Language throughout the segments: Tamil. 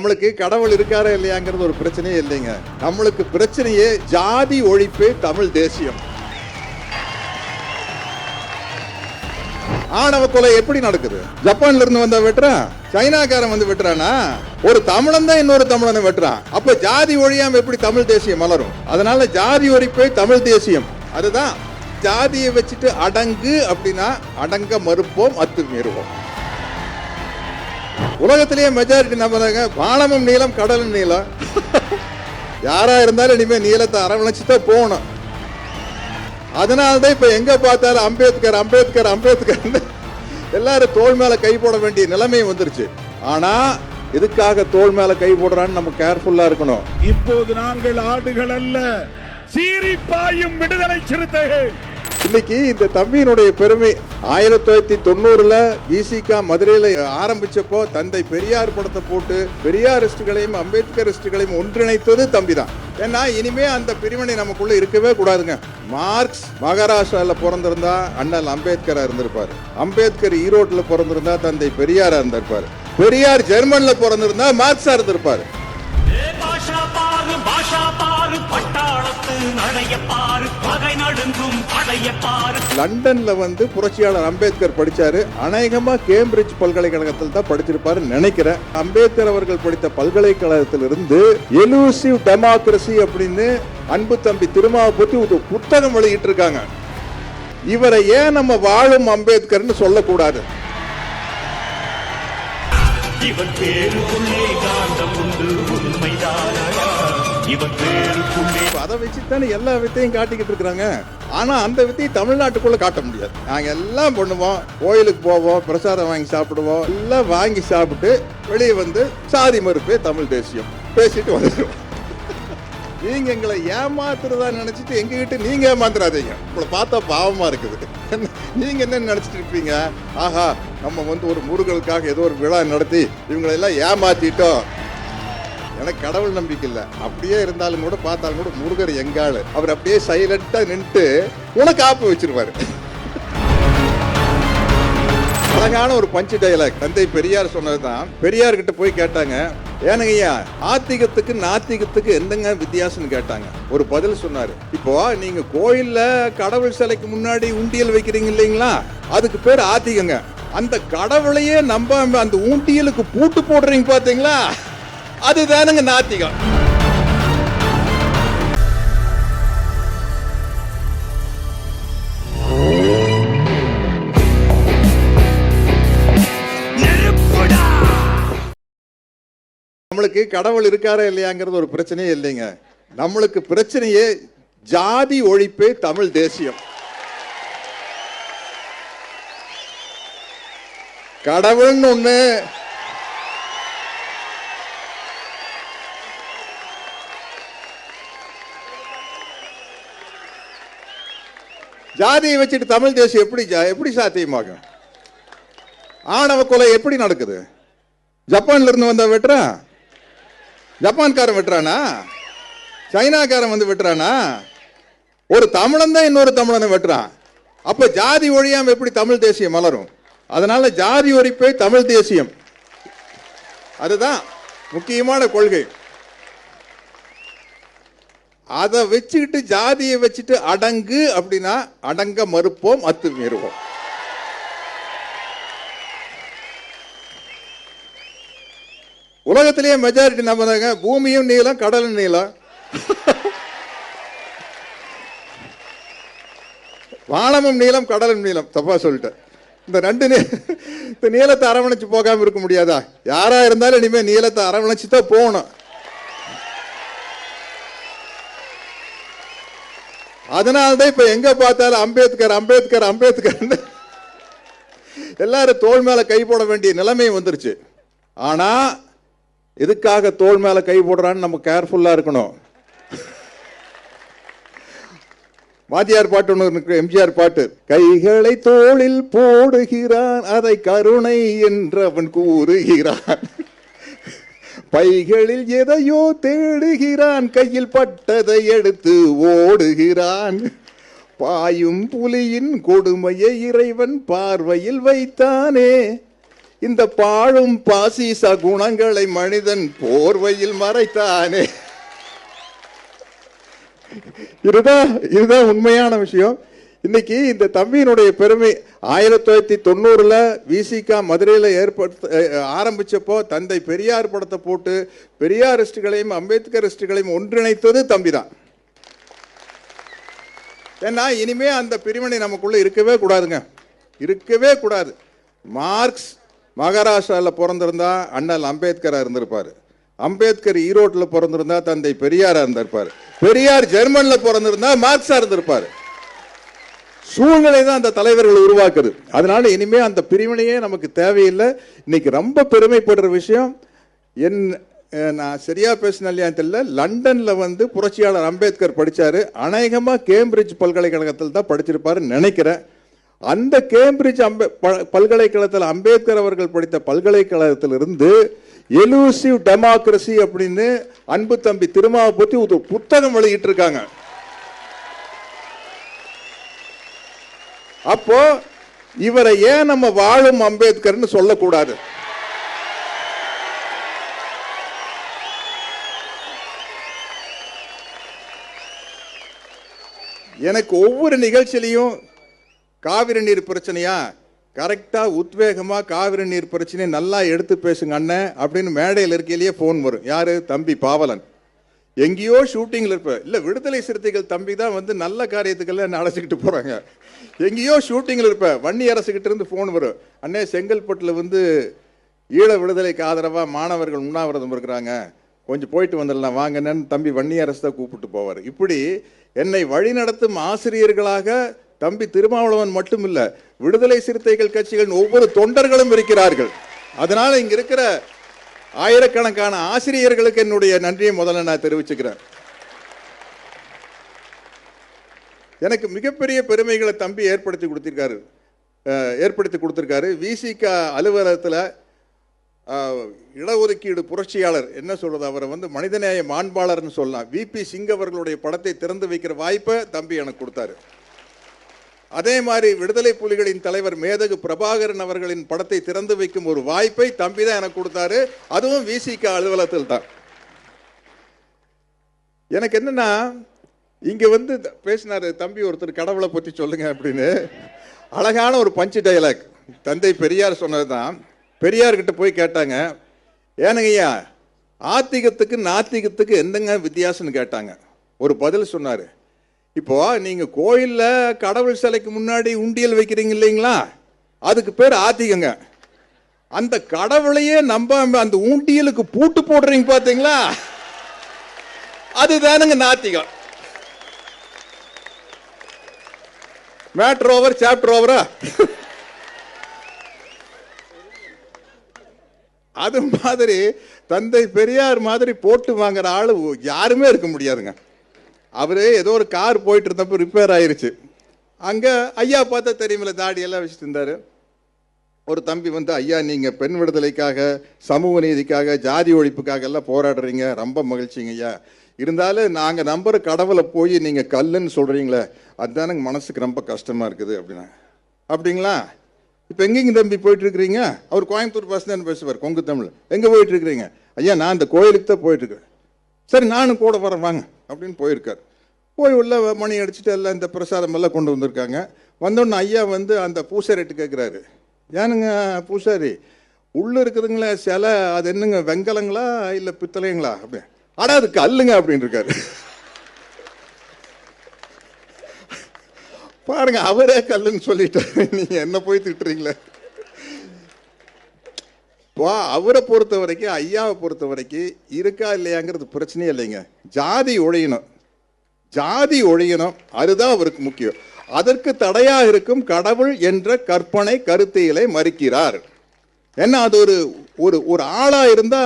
நம்மளுக்கு கடவுள் இருக்காரா இல்லையாங்கிறது ஒரு பிரச்சனையே இல்லைங்க. நம்மளுக்கு பிரச்சனையே ஜாதி ஒழிப்பு தமிழ் தேசியம். ஆணவ கொலை எப்படி நடக்குது? ஜப்பான்ல இருந்து வந்த வெட்டுறான் சைனாக்காரன் வந்து வெட்டுறானா? ஒரு தமிழன் தான் இன்னொரு தமிழனை வெட்டுறான். அப்ப ஜாதி ஒழியாம எப்படி தமிழ் தேசியம் மலரும்? அதனால ஜாதி ஒழிப்பே தமிழ் தேசியம். அதுதான் ஜாதியை வச்சுட்டு அடங்கு அப்படின்னா அடங்க மறுப்போம் அத்து மீறுவோம் உலகத்திலேயே மெஜாரிட்டி நம்புறாங்க வானமும் நீளம் கடலும் நீளம் யாரா இருந்தாலும் இனிமே நீளத்தை அரவணைச்சு தான் போகணும். அதனால தான் இப்ப எங்க பார்த்தாலும் அம்பேத்கர் அம்பேத்கர் அம்பேத்கர் எல்லாரும் தோல் மேல கை போட வேண்டிய நிலைமை வந்துருச்சு. ஆனா இதுக்காக தோல் மேல கை போடுறான்னு நம்ம கேர்ஃபுல்லா இருக்கணும். இப்போது நாங்கள் ஆடுகள் அல்ல சீறி பாயும் விடுதலை சிறுத்தைகள். இன்னைக்கு இந்த தம்பியினுடைய பெருமை ஆயிரத்தி தொள்ளாயிரத்தி தொண்ணூறுல விசிகா மதுரையில ஆரம்பிச்சப்போ தந்தை பெரியார் படத்தை போட்டு பெரியாரிஸ்டுகளையும் அம்பேத்கரிஸ்டுகளையும் ஒன்றிணைத்தது தம்பி தான் ஏன்னா இனிமே அந்த பிரிவினை நமக்குள்ள இருக்கவே கூடாதுங்க. மார்க்ஸ் மகாராஷ்டிரால பிறந்திருந்தா அண்ணல் அம்பேத்கரா இருந்திருப்பாரு. அம்பேத்கர் ஈரோட்ல பிறந்திருந்தா தந்தை பெரியாரா இருந்திருப்பாரு. பெரியார் ஜெர்மன்ல பிறந்திருந்தா மார்க்ஸா இருந்திருப்பாரு. லண்டன்ல வந்து புரட்சியாளர் அம்பேத்கர் படிச்சாரு. அநேகமா கேம்பிரிட்ஜ் பல்கலைக்கழகத்தில் தான் படிச்சிருப்பாரு நினைக்கிறேன். அம்பேத்கர் அவர்கள் படித்த பல்கலைக்கழகத்திலிருந்து எலூசிவ் டெமோக்ரஸி அப்படின்னு அன்பு தம்பி திருமாவூர்த்தி ஒரு புத்தகம் வெளியிட்டு இருக்காங்க இவரை ஏன் நம்ம வாழும் அம்பேத்கர்னு சொல்லக்கூடாது. இவன் பேருக்குள்ளே காந்தம் உண்டு இவன் பேருக்குள்ளே அதை வச்சு தானே எல்லா வித்தையும் காட்டிக்கிட்டு இருக்கிறாங்க. ஆனா அந்த வித்தையை தமிழ்நாட்டுக்குள்ள காட்ட முடியாது. நாங்க எல்லாம் பண்ணுவோம். கோயிலுக்கு போவோம் பிரசாதம் வாங்கி சாப்பிடுவோம். எல்லாம் வாங்கி சாப்பிட்டு வெளியே வந்து சாதி மறுப்பே தமிழ் தேசியம். பேசிட்டு வந்துடுவோம். நீங்க எங்களை ஏமாத்துறதா நினைச்சிட்டு எங்ககிட்ட நீங்க ஏமாத்துறாதீங்க. உங்களை பார்த்தா பாவமா இருக்குது. நீங்க என்ன நினைச்சிட்டு இருப்பீங்க? ஆஹா நம்ம வந்து ஒரு முருகனுக்காக ஏதோ ஒரு விழா நடத்தி இவங்களெல்லாம் ஏமாற்றிட்டோம் ஏமாத்திட்டோம். எனக்கு கடவுள் நம்பிக்கை இல்லை. அப்படியே இருந்தாலும் கூட பார்த்தாலும் கூட முருகர் எங்காளு அவர் அப்படியே சைலண்டா நின்றுட்டு உனக்கு ஆப்பு வச்சிருவாரு. அழகான ஒரு பஞ்சு டைலாக் தந்தை பெரியார் சொன்னதுதான். பெரியார் கிட்ட போய் கேட்டாங்க ஏனுங்க ஐயா ஆத்திகத்துக்கு நாத்திகத்துக்கு எந்தங்க வித்தியாசம்னு கேட்டாங்க. ஒரு பதில் சொன்னாரு. இப்போ நீங்க கோயில்ல கடவுள் சிலைக்கு முன்னாடி உண்டியல் வைக்கிறீங்க இல்லைங்களா? அதுக்கு பேர் ஆத்திகங்க. அந்த கடவுளையே நம்பாம அந்த ஊண்டியலுக்கு பூட்டு போடுறீங்க பாத்தீங்களா? அதுதானுங்க நாத்திகம். நம்மளுக்கு கடவுள் இருக்காரா இல்லையாங்கிறது ஒரு பிரச்சனையே இல்லைங்க. நம்மளுக்கு பிரச்சனையே ஜாதி ஒழிப்பே தமிழ் தேசியம். கடவுள்னு ஒன்று ஜாதியை வச்சுட்டு தமிழ் தேசியம் எப்படி ஜா- எப்படி சாத்தியமாகும்? ஆணவ கொலை எப்படி நடக்குது? ஜப்பான்ல இருந்து வந்த வெட்டுறான்? ஜப்பான்காரன் வெட்டுறானா? சைனாக்காரன் வந்து வெட்டுறானா? ஒரு தமிழன் தான் இன்னொரு தமிழனை வெட்டுறான். அப்ப ஜாதி ஒழியாம எப்படி தமிழ் தேசியம் மலரும்? அதனால ஜாதி ஒழிப்பே தமிழ் தேசியம். அதுதான் முக்கியமான கொள்கை. அதை வச்சுக்கிட்டு ஜாதியை வச்சுட்டு அடங்கு அப்படின்னா அடங்க மறுப்போம் அத்துமீறுவோம் உலகத்திலேயே மெஜாரிட்டி நம்புறாங்க பூமியும் நீளம் கடலும் நீளம். வானமும் நீளம் கடலும் நீளம் தப்பா சொல்லிட்டேன். இந்த ரெண்டு நீ இந்த நீளத்தை அரவணைச்சு போகாமல் இருக்க முடியாதா? யாரா இருந்தாலும் இனிமேல் நீளத்தை அரவணைச்சு தான் போகணும். அதனால்தான் இப்ப எங்க பார்த்தாலும் அம்பேத்கர் அம்பேத்கர் அம்பேத்கர் எல்லாரும் தோல் மேல கை போட வேண்டிய நிலைமை வந்துருச்சு. ஆனா எதுக்காக தோல் மேல கை போடுறான்னு நம்ம கேர்ஃபுல்லா இருக்கணும். வாத்தியார் பாட்டு ஒன்று இருக்கு எம்ஜிஆர் பாட்டு. கைகளை தோளில் போடுகிறான் அதை கருணை என்று அவன் கூறுகிறான். பைகளில் எதையோ தேடுகிறான் கையில் பட்டதை எடுத்து ஓடுகிறான். பாயும் புலியின் கொடுமையை இறைவன் பார்வையில் வைத்தானே. இந்த பாழும் பாசிச குணங்களை மனிதன் போர்வையில் மறைத்தானே. இதுதான் இதுதான் உண்மையான விஷயம். இன்னைக்கு இந்த தம்பியினுடைய பெருமை ஆயிரத்தி தொள்ளாயிரத்தி தொண்ணூறில் விசிகா மதுரையில் ஏற்படுத்த ஆரம்பித்தப்போ ஆரம்பிச்சப்போ தந்தை பெரியார் படத்தை போட்டு பெரியாரிஸ்டுகளையும் அம்பேத்கரிஸ்டுகளையும் ஒன்றிணைத்தது தம்பி தான் ஏன்னா இனிமே அந்த பிரிவினை நமக்குள்ளே இருக்கவே கூடாதுங்க. இருக்கவே கூடாது. மார்க்ஸ் மகாராஷ்டிராவில் பிறந்திருந்தா அண்ணல் அம்பேத்கராக இருந்திருப்பார். அம்பேத்கர் ஈரோட்டில் பிறந்திருந்தா தந்தை பெரியாராக இருந்திருப்பார். பெரியார் ஜெர்மனில் பிறந்திருந்தா மார்க்ஸாக இருந்திருப்பாரு. சூழ்நிலை தான் அந்த தலைவர்கள் உருவாக்குது. அதனால இனிமே அந்த பிரிவினையே நமக்கு தேவையில்லை. இன்னைக்கு ரொம்ப பெருமைப்படுற விஷயம் என் நான் சரியா பேசின இல்லையான்னு தெரியல. லண்டன்ல வந்து புரட்சியாளர் அம்பேத்கர் படிச்சாரு. அநேகமா கேம்பிரிட்ஜ் பல்கலைக்கழகத்தில் தான் படிச்சிருப்பாருன்னு நினைக்கிறேன். அந்த கேம்பிரிட்ஜ் அம்பே ப- பல்கலைக்கழகத்தில் அம்பேத்கர் அவர்கள் படித்த பல்கலைக்கழகத்திலிருந்து எலூசிவ் டெமோக்ரஸி அப்படின்னு அன்பு தம்பி திருமாவை பற்றி ஒரு புத்தகம் வெளியிட்டு இருக்காங்க அப்போ இவரை ஏன் நம்ம வாழும் அம்பேத்கர்னு சொல்லக்கூடாது? எனக்கு ஒவ்வொரு நிகழ்ச்சியிலையும் காவிரி நீர் பிரச்சனையா? கரெக்டாக உத்வேகமாக காவிரி நீர் பிரச்சனையை நல்லா எடுத்து பேசுங்க அண்ணன் அப்படின்னு மேடையில் இருக்கையிலேயே ஃபோன் வரும். யார்? தம்பி பாவலன். எங்கேயோ ஷூட்டிங்கில் இருப்பேன் இல்லை விடுதலை சிறுத்தைகள் தம்பி தான் வந்து நல்ல காரியத்துக்கெல்லாம் என்ன அழைச்சிக்கிட்டு போகிறாங்க எங்கேயோ ஷூட்டிங்கில் இருப்பேன் வன்னி அரசுக்கிட்ட இருந்து ஃபோன் வரும். அண்ணே செங்கல்பட்டில் வந்து ஈழ விடுதலைக்கு ஆதரவாக மாணவர்கள் உண்ணாவிரதம் இருக்கிறாங்க. கொஞ்சம் போயிட்டு வந்துடலாம். வாங்கன்னு தம்பி வன்னி அரசு தான் கூப்பிட்டு போவார். இப்படி என்னை வழிநடத்தும் ஆசிரியர்களாக தம்பி திருமாவளவன் மட்டும் விடுதலை சிறுத்தைகள் கட்சிகளின் ஒவ்வொரு தொண்டர்களும் இருக்கிறார்கள். அதனால் இங்கே இருக்கிற ஆயிரக்கணக்கான ஆசிரியர்களுக்கு என்னுடைய நன்றியை முதல்ல நான் தெரிவிச்சுக்கிறேன். எனக்கு மிகப்பெரிய பெருமைகளை தம்பி ஏற்படுத்தி கொடுத்திருக்காரு. ஏற்படுத்தி கொடுத்துருக்காரு. விசிக அலுவலகத்தில் இடஒதுக்கீடு புரட்சியாளர் என்ன சொல்கிறது அவரை வந்து மனிதநேய மாண்பாளர்னு சொல்லலாம். விபி சிங் அவர்களுடைய படத்தை திறந்து வைக்கிற வாய்ப்பை தம்பி எனக்கு கொடுத்தாரு. அதே மாதிரி விடுதலை புலிகளின் தலைவர் மேதகு பிரபாகரன் அவர்களின் படத்தை திறந்து வைக்கும் ஒரு வாய்ப்பை தம்பி தான் எனக்கு கொடுத்தாரு. அதுவும் விசிக அலுவலகத்தில் தான். எனக்கு என்னன்னா இங்க வந்து த- பேசினாரு தம்பி ஒருத்தர் கடவுளை பத்தி சொல்லுங்க அப்படின்னு. அழகான ஒரு பஞ்சு டைலாக் தந்தை பெரியார் சொன்னதுதான் பெரியார் பெரியார்கிட்ட போய் கேட்டாங்க. ஏனுங்கய்யா ஆத்திகத்துக்கு நாத்திகத்துக்கு என்னங்க வித்தியாசம்னு கேட்டாங்க. ஒரு பதில் சொன்னார். இப்போ நீங்க கோயில்ல கடவுள் சிலைக்கு முன்னாடி உண்டியல் வைக்கிறீங்க இல்லைங்களா? அதுக்கு பேர் ஆத்திகங்க. அந்த கடவுளையே நம்பாம அந்த ஊண்டியலுக்கு பூட்டு போடுறீங்க பாத்தீங்களா? அதுதானுங்க நாத்திகம். மேட்ரு ஓவர் சாப்டர் ஓவரா அது மாதிரி தந்தை பெரியார் மாதிரி போட்டு வாங்குற ஆளு யாருமே இருக்க முடியாதுங்க. அவரே ஏதோ ஒரு கார் போயிட்டு இருந்தப்போ ரிப்பேர் ஆயிருச்சு. அங்கே ஐயா பார்த்தா தெரியுமில்ல தாடியெல்லாம் வச்சுட்டு இருந்தார். ஒரு தம்பி வந்து ஐயா நீங்கள் பெண் விடுதலைக்காக சமூக நீதிக்காக ஜாதி ஒழிப்புக்காக எல்லாம் போராடுறீங்க. ரொம்ப மகிழ்ச்சிங்க ஐயா. இருந்தாலும் நாங்கள் நம்புற கடவுளை போய் நீங்கள் கல்லுன்னு சொல்கிறீங்களே அதுதானங்க மனசுக்கு ரொம்ப கஷ்டமாக இருக்குது அப்படின்னா அப்படிங்களா? இப்போ எங்கேங்க தம்பி போயிட்டுருக்குறீங்க? அவர் கோயம்புத்தூர் பஸ் தான் பேசுவார் கொங்கு தமிழ். எங்கே போயிட்டுருக்கிறீங்க? ஐயா நான் இந்த கோயிலுக்கு தான் போயிட்டுருக்கிறேன் சரி நானும் கூட வரேன் வாங்க அப்படின்னு போயிருக்கார். போய் உள்ள மணி அடிச்சுட்டு எல்லாம் இந்த பிரசாதம் எல்லாம் கொண்டு வந்திருக்காங்க. வந்தோடனே ஐயா வந்து அந்த பூசாரிட்டு கேட்குறாரு ஏனுங்க பூசாரி உள்ளே இருக்குதுங்களே சிலை அது என்னங்க வெங்கலங்களா இல்லை பித்தளைங்களா அப்படி. ஆனால் அது கல்லுங்க அப்படின்னு இருக்காரு பாருங்க அவரே கல்லுன்னு சொல்லிட்டாரு. நீங்கள் என்ன போய் திட்டுறீங்களே. வா அவரை பொறுத்த வரைக்கும் ஐயாவை பொறுத்த வரைக்கும் இருக்கா இல்லையாங்கிறது பிரச்சனையே இல்லைங்க. ஜாதி ஒழியணும். ஜாதி ஒழியணும். அதுதான் அவருக்கு முக்கியம். அதற்கு தடையா இருக்கும் கடவுள் என்ற கற்பனை கருத்தியலை மறுக்கிறார். ஏன்னா அது ஒரு ஒரு ஒரு ஆளா இருந்தா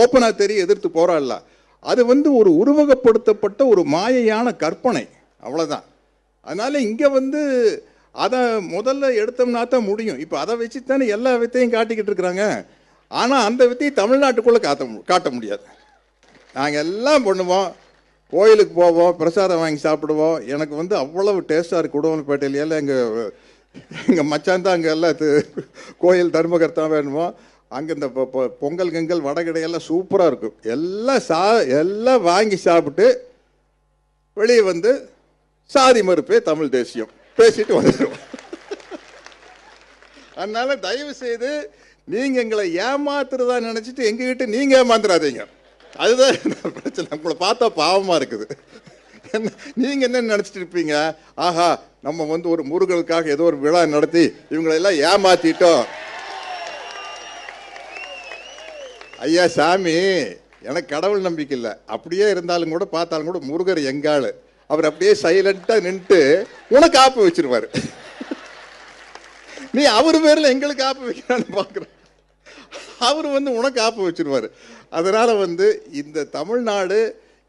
ஓப்பனா தெரிய எதிர்த்து போராடலாம் அது வந்து ஒரு உருவகப்படுத்தப்பட்ட ஒரு மாயையான கற்பனை. அவ்வளோதான் அதனால இங்கே வந்து அதை முதல்ல எடுத்தோம்னா தான் முடியும். இப்போ அதை வச்சு தானே எல்லா வித்தையும் காட்டிக்கிட்டு இருக்கிறாங்க. ஆனால் அந்த வித்தையை தமிழ்நாட்டுக்குள்ளே காட்ட காட்ட முடியாது. நாங்கள் எல்லாம் பண்ணுவோம். கோயிலுக்கு போவோம் பிரசாதம் வாங்கி சாப்பிடுவோம். எனக்கு வந்து அவ்வளவு டேஸ்டாக இருக்குது உடவன்பேட்டையில எல்லாம் எங்கள் எங்கள் மச்சான் தான் அங்கே எல்லாம் கோயில் தர்மகர்த்தான் வேணுமோ அங்கே இந்த பொங்கல் கிங்கல் வடகடையெல்லாம் சூப்பராக இருக்கும். எல்லாம் சா எல்லாம் வாங்கி சாப்பிட்டு வெளியே வந்து சாதி மறுப்பே தமிழ் தேசியம். பேசிட்டு வந்துடுவோம் அதனால் தயவு செய்து நீங்கள் எங்களை ஏமாத்துறதா நினச்சிட்டு எங்ககிட்ட நீங்கள் ஏமாந்துடாதீங்க அதுதான் பிரச்சனை? நம்மளை பார்த்தா பாவமா இருக்குது. என்ன நீங்க என்ன நினைச்சிட்டு இருப்பீங்க? ஆஹா நம்ம வந்து ஒரு முருகனுக்காக ஏதோ ஒரு விழா நடத்தி இவங்களை எல்லாம் ஏமாத்திட்டோம். ஐயா சாமி எனக்கு கடவுள் நம்பிக்கை இல்லை. அப்படியே இருந்தாலும் கூட பார்த்தாலும் கூட முருகர் எங்காளு? அவர் அப்படியே சைலண்ட்டாக நின்னுட்டு உனக்கு ஆப்பு வச்சிருவாரு. நீ அவர் பேர்ல எங்களுக்கு ஆப்பு வைக்கிறான்னு பார்க்குறேன். அவர் வந்து உனக்கு ஆப்பு வச்சுருவார். அதனால் வந்து இந்த தமிழ்நாடு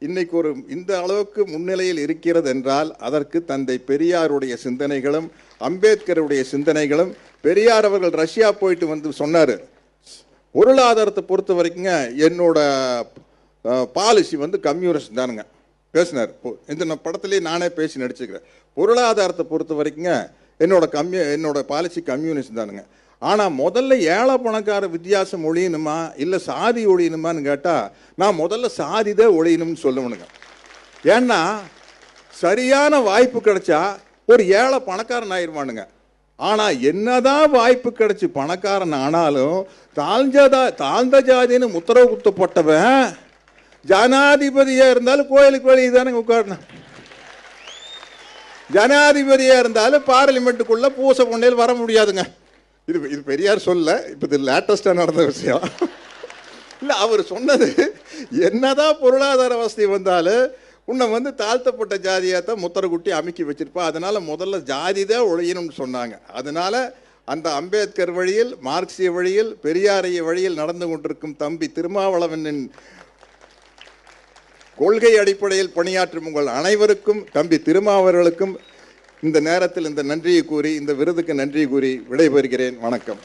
இன்னைக்கு ஒரு இந்த அளவுக்கு முன்னிலையில் இருக்கிறது என்றால் அதற்கு தந்தை பெரியாருடைய சிந்தனைகளும் அம்பேத்கருடைய சிந்தனைகளும் பெரியார் அவர்கள் ரஷ்யா போயிட்டு வந்து சொன்னார். பொருளாதாரத்தை பொறுத்த வரைக்குங்க என்னோட பாலிசி வந்து கம்யூனிஸ்ட் தானுங்க. பேசினார். இந்த படத்துலேயே நானே பேசி நடிச்சுக்கிறேன். பொருளாதாரத்தை பொறுத்த வரைக்குங்க என்னோட கம்யூ என்னோட பாலிசி கம்யூனிஸ்ட் தானுங்க. ஆனால் முதல்ல ஏழை பணக்கார வித்தியாசம் ஒழியணுமா? இல்லை சாதி ஒழியணுமான்னு கேட்டால் நான் முதல்ல சாதி தான் ஒழியணும்னு சொல்லுவனுங்க. ஏன்னா சரியான வாய்ப்பு கிடைச்சா ஒரு ஏழை பணக்காரன் ஆயிடுவானுங்க ஆனால் என்னதான் வாய்ப்பு கிடைச்சி பணக்காரன் ஆனாலும் தாழ்ந்ததா தாழ்ந்த ஜாதின்னு உத்தரவு குத்தப்பட்டவன் ஜனாதிபதியாக இருந்தாலும் கோயிலுக்கு வெளியே தானே உட்காரணும் ஜனாதிபதியாக இருந்தாலும் பார்லிமெண்ட்டுக்குள்ளே பூச பொண்ணையில் வர முடியாதுங்க. இது இது பெரியார் சொல்ல இப்போ இது லேட்டஸ்ட்டாக நடந்த விஷயம். இல்லை அவர் சொன்னது என்னதான் பொருளாதார வசதி வந்தாலும் உன்னை வந்து தாழ்த்தப்பட்ட ஜாதியாத்தான் முத்தரகுட்டி அமுக்கி வச்சிருப்பா. அதனால் முதல்ல ஜாதி தான் ஒழியணும்னு சொன்னாங்க. அதனால் அந்த அம்பேத்கர் வழியில் மார்க்சிய வழியில் பெரியாரைய வழியில் நடந்து கொண்டிருக்கும் தம்பி திருமாவளவனின் கொள்கை அடிப்படையில் பணியாற்றும் உங்கள் அனைவருக்கும் தம்பி திருமாவர்களுக்கும் இந்த நேரத்தில் இந்த நன்றியை கூறி இந்த விருதுக்கு நன்றி கூறி விடைபெறுகிறேன். வணக்கம்.